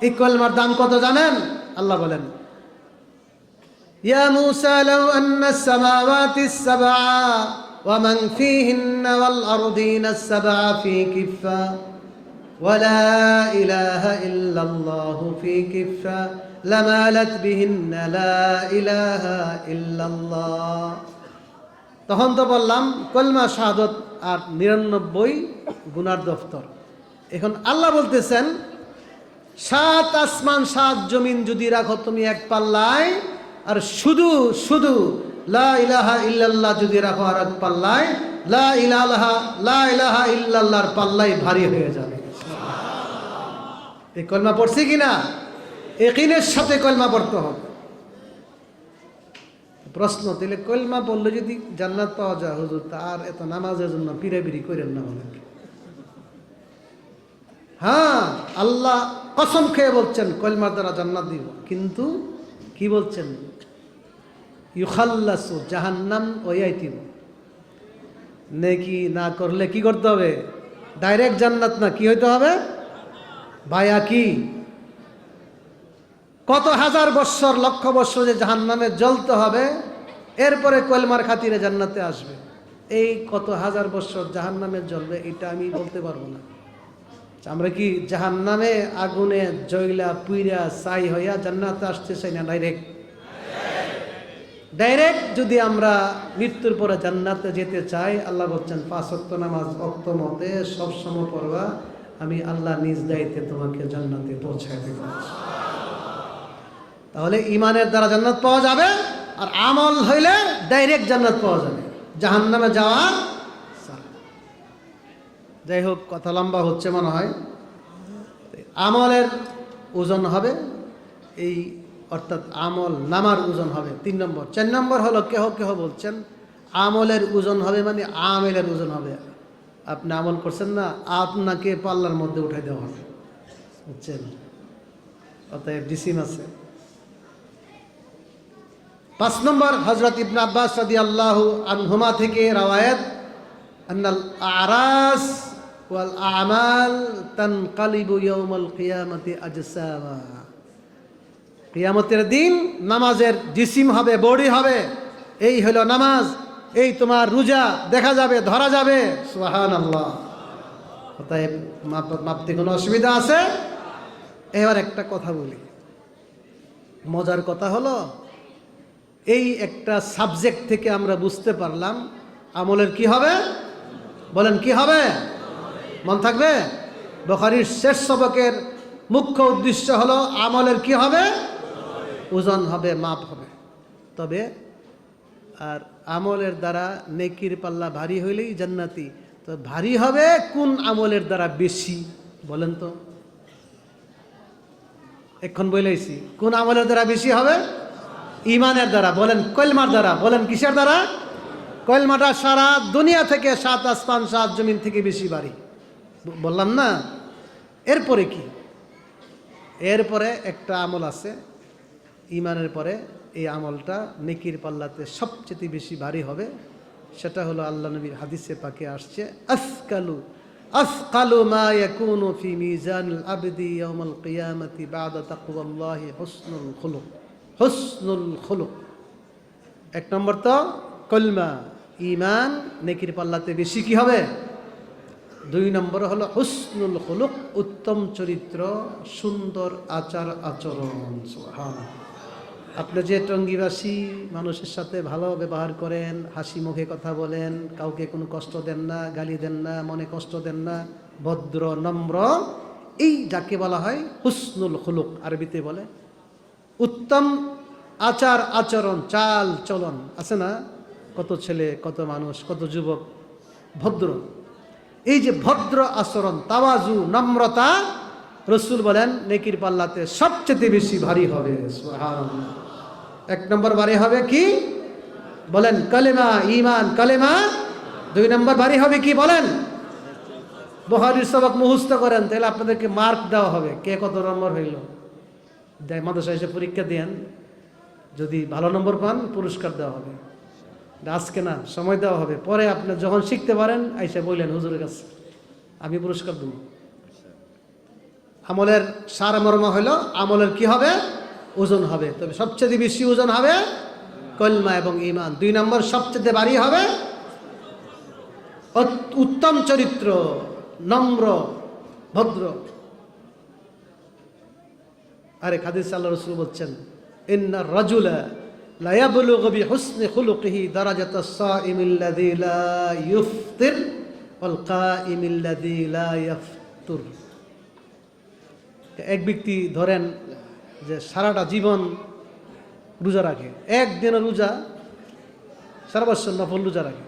এই কলমার দাম কত জানেন আল্লাহ বলেন يا موسى لو أن السماوات السبع ومن فيهن والأرضين السبع في كفة ولا إله إلا الله في كفة لمالت بهن لا إله إلا الله তখন তো বললাম কলমা শাহাদত আর নিরানব্বই গুনার দফতর এখন আল্লাহ বলতেছেন সাত আসমান, সাত জমিন যদি রাখো তুমি এক পাল্লায়, আর শুধু শুধু লা ইলাহা ইল্লাল্লাহ যদি রাখো আর এক পাল্লায়, লা ইলাহা লা ইলাহা ইল্লাল্লাহর পাল্লাই ভারী হয়ে যাবে। এই কলমা পড়ছি কিনা একিনের সাথে কলমা পড়তে হবে। প্রশ্ন, তাহলে কলমা পড়লে যদি জান্নাত পাওয়া যায়, হুজুর তার এত নামাজের জন্য পিড়াপিড়ি করেন না হ্যাঁ আল্লাহ কসম খেয়ে বলছেন, কলমার দ্বারা জান্নাত দিব। কিন্তু কি বলছেন? ইউখাল্লাসু জাহান্নাম ওয়াইতিব নেকি না করলে কি করতে হবে? ডাইরেক্ট জান্নাত না, কি হইতে হবে? ভাইয়া কি? কত হাজার বৎসর, লক্ষ বৎসর যে জাহান্নামে জ্বলতে হবে, এরপরে কলমার খাতিরে জান্নাতে আসবে। এই কত হাজার বৎসর জাহান্নামে জ্বলবে, এটা আমি বলতে পারব না। আমরা কি জাহান্নামে আগুনে জয়লা পুইরা সাই হইয়া জান্নাতে আসতে চাই না ডাইরেক্ট ডাইরেক্ট যদি আমরা মৃত্যুর পরে জান্নাতে যেতে চাই, আল্লাহ বলছেন, পাঁচ অক্ত নামাজ অক্ত মতে সবসময় পড়বা, আমি আল্লাহ নিজ দায়িত্বে তোমাকে জান্নাতে পৌঁছায় দেব তাহলে ইমানের দ্বারা জান্নাত পাওয়া যাবে, আর আমল হইলে ডাইরেক্ট জান্নাত পাওয়া যাবে জাহান্নামে যাওয়া। যাই হোক, কথা লম্বা হচ্ছে মনে হয়। আমলের ওজন হবে, এই অর্থাৎ আমল নামার ওজন হবে তিন নম্বর। চার নম্বর হলো কেহ কেহ বলছেন, আমলের ওজন হবে মানে আমেলের ওজন হবে। আপনি আমল করছেন না, আপনাকে পাল্লার মধ্যে উঠাই দেওয়া হবে। বুঝছেন? অতএব ডিসিম আছে। পাঁচ নম্বর হজরত ইবন আব্বাস রাদি আল্লাহ আনহুমা থেকে রাওয়ায়ত, আন্নাল আরাস ওয়াল আমাল তানকালিবু ইয়াউমাল কিয়ামতি আজসামা। কিয়ামতের দিন নামাজের জিসিম হবে, বডি হবে। এই হলো নামাজ, এই তোমার রোজা দেখা যাবে, ধরা যাবে। সুহান আল্লাহ অতএব মাপ- মাপতে কোনো অসুবিধা আছে? এবার একটা কথা বলি। মজার কথা হলো, এই একটা সাবজেক্ট থেকে আমরা বুঝতে পারলাম, আমলের কি হবে? বলেন, কি হবে? মন থাকবে? বখারির শেষ সবকের মুখ্য উদ্দেশ্য হলো, আমলের কি হবে? ওজন হবে, মাপ হবে। তবে আর আমলের দ্বারা নেকির পাল্লা ভারী হইলেই জান্নাতি। তো ভারী হবে কোন আমলের দ্বারা বেশি? বলেন তো। এখন বলেছি কোন আমলের দ্বারা বেশি হবে? ইমানের দ্বারা। বলেন, কলমার দ্বারা। বলেন, কিসের দ্বারা? কলমাটা সারা দুনিয়া থেকে সাত আসমান, সাত জমিন থেকে বেশি বাড়ি বললাম না। এরপরে কি? এরপরে একটা আমল আছে। ইমানের পরে এই আমলটা নেকির পাল্লাতে সবচেয়ে বেশি ভারী হবে। সেটা হলো আল্লাহ নবীর হাদিসে পাকে আসছে, আসকালু আসকালু মা ইয়াকুনু ফি মিজানিল আবদি ইয়াউমাল কিয়ামাতি বাদা তাকওয়াল্লাহি হুসনুল খুলুক। হুসনুল খুলুক। এক নম্বর তো কলমা। ইমান নেকির পাল্লাতে বেশি কি হবে? দুই নম্বর হলো হুসনুল খুলুক, উত্তম চরিত্র, সুন্দর আচার আচরণ, সুবহানাল্লাহ। আপনি যে টঙ্গিবাসী মানুষের সাথে ভালো ব্যবহার করেন, হাসি মুখে কথা বলেন, কাউকে কোনো কষ্ট দেন না, গালি দেন না, মনে কষ্ট দেন না, ভদ্র, নম্র, এই যাকে বলা হয় হুসনুল খুলুক আরবিতে বলে। উত্তম আচার আচরণ, চাল চলন, আছে না? কত ছেলে, কত মানুষ, কত যুবক, ভদ্র। এই যে ভদ্র আচরণ, তাওয়াজু, নম্রতা, রসুল বলেন, নেকির পাল্লাতে সবচেয়ে বেশি ভারী হবে। এক নম্বর ভারী হবে কি? বলেন, কালেমা ইমান কালেমা। দুই নম্বর ভারী হবে কি? বলেন বহারির সবক মুহস্ত করেন, তাহলে আপনাদেরকে মার্ক দেওয়া হবে। কে কত নম্বর হইল? দেয় মাদ্রাসা এসে পরীক্ষা দেন, যদি ভালো নম্বর পান, পুরস্কার দেওয়া হবে। আজকে না, সময় দেওয়া হবে। পরে আপনি যখন শিখতে পারেন, আইসা বললেন, হুজুরের কাছে আমি পুরস্কার দেব। আমলের সারমর্ম হলো আমলের কি হবে? ওজন হবে। তবে সবচেয়ে বেশি ওজন হবে কলমা এবং ইমান। দুই নম্বর সবচেয়ে বাড়ি হবে উত্তম চরিত্র, নম্র, ভদ্র। আরে খাদিস আল্লাহ রসুল বলছেন, ইন্না রাজুলা লা ইয়াবলুগু বিহুসনি খুলুকিহি দারাজাতাস সাইমিল্লাযী লা ইফতির ওয়াল কাইমিল্লাযী লা ইয়াফতুর। এক ব্যক্তি ধরেন যে সারাটা জীবন রোজা রাখে একদিনের রোজা, সারা বছর নফল রোজা রাখে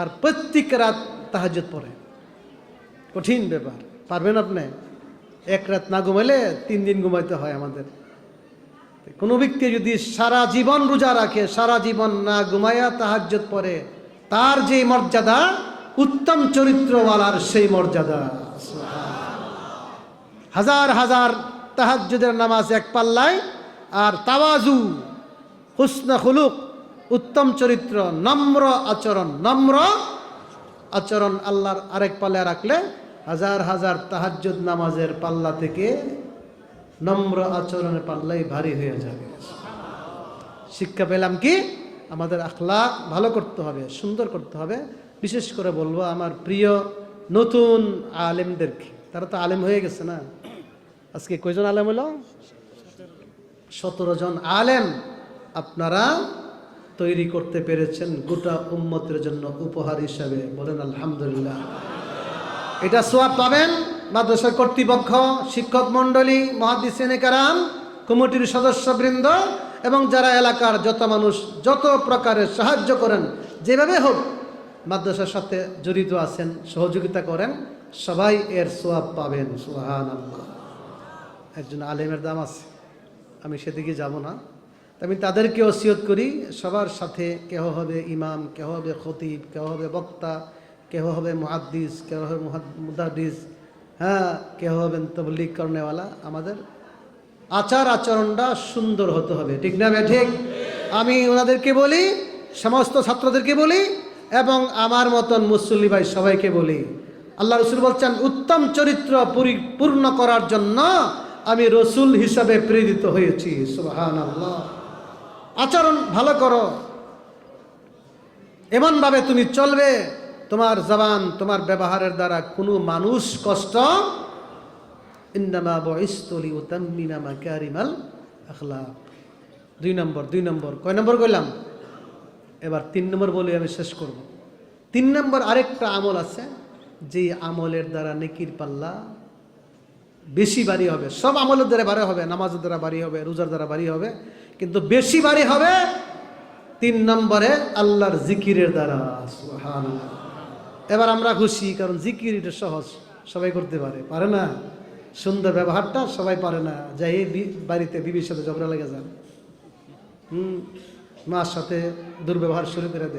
আর প্রত্যেক রাত তাহাজ্জুদ পড়ে। কঠিন ব্যাপার, পারবেন আপনি? এক রাত না ঘুমাইলে তিন দিন ঘুমাইতে হয় আমাদের। কোনো ব্যক্তি যদি সারা জীবন রোজা রাখে, সারা জীবন না ঘুমাইয়া তাহাজ্জুদ পড়ে, তার যে মর্যাদা, উত্তম চরিত্রওয়ালার সেই মর্যাদা। হাজার হাজার তাহাজ্জুদের নামাজ এক পাল্লায়, আর তাওয়াজু, হুসনা খুলুক, উত্তম চরিত্র, নম্র আচরণ নম্র আচরণ আল্লাহর আরেক পাল্লায় রাখলে হাজার হাজার তাহাজ্জুদ নামাজের পাল্লা থেকে নম্র আচরণের পাল্লাই ভারী হয়ে যাবে। শিক্ষা পেলাম কি? আমাদের আখলা ভালো করতে হবে, সুন্দর করতে হবে। বিশেষ করে বলব আমার প্রিয় নতুন আলেমদেরকে তারা তো আলেম হয়ে গেছে না? আজকে কয়জন আলেম হলো? সতেরো জন আলেম আপনারা তৈরি করতে পেরেছেন গোটা উম্মতের জন্য উপহার হিসাবে। বলেন আলহামদুলিল্লাহ। এটা সোয়াব পাবেন? মাদ্রাসার কর্তৃপক্ষ, শিক্ষক মণ্ডলী, মহাদিসিনে কারাম, কমিটির সদস্যবৃন্দ এবং যারা এলাকার যত মানুষ যত প্রকারের সাহায্য করেন, যেভাবে হোক মাদ্রাসার সাথে জড়িত আছেন, সহযোগিতা করেন, সবাই এর সোয়াব পাবেন সোহান একজন আলেমের দাম আছে, আমি সেদিকে যাব না। আমি তাদেরকে ওসিয়ত করি, সবার সাথে কেহ হবে ইমাম, কেহ হবে খতিব, কেহ হবে বক্তা, কেহ হবে মুহাদ্দিস, কেহ হবে মুদাদ্দিস হ্যাঁ কেহ হবেন তবলিগ করনেওয়ালা, আমাদের আচার আচরণটা সুন্দর হতে হবে, ঠিক না বে ঠিক? আমি ওনাদেরকে বলি, সমস্ত ছাত্রদেরকে বলি, এবং আমার মতন মুসল্লি ভাই সবাইকে বলি। আল্লাহ রসুল বলছেন, উত্তম চরিত্র পরিপূর্ণ করার জন্য আমি রসুল হিসাবে প্রেরিত হয়েছি। আচরণ ভালো করো। এমনভাবে তুমি চলবে তোমার জবান তোমার ব্যবহারের দ্বারা কোনো মানুষ কষ্ট ইন্নামা বয়স্তলি উতাম্মিনা মাকারিমাল আখলাক। দুই নম্বর দুই নম্বর। কয় নম্বর কইলাম? এবার তিন নম্বর বলে, আমি শেষ করব। তিন নম্বর আরেকটা আমল আছে যে আমলের দ্বারা নেকির পাল্লা বেশি বাড়ি হবে। সব আমলের দ্বারা বাড়ি হবে, নামাজের দ্বারা বাড়ি হবে, রোজার দ্বারা বাড়ি হবে, কিন্তু বেশি বাড়ি হবে তিন নম্বরে আল্লাহর জিকিরের দ্বারা। এবার আমরা খুশি, কারণ জিকির এটা সহজ, সবাই করতে পারে। পারে না? সুন্দর ব্যবহারটা সবাই পারে না। যাই বাড়িতে বিবির সাথে ঝগড়া লেগে যান হুম, মার সাথে দুর্ব্যবহার শুরু করে দেয়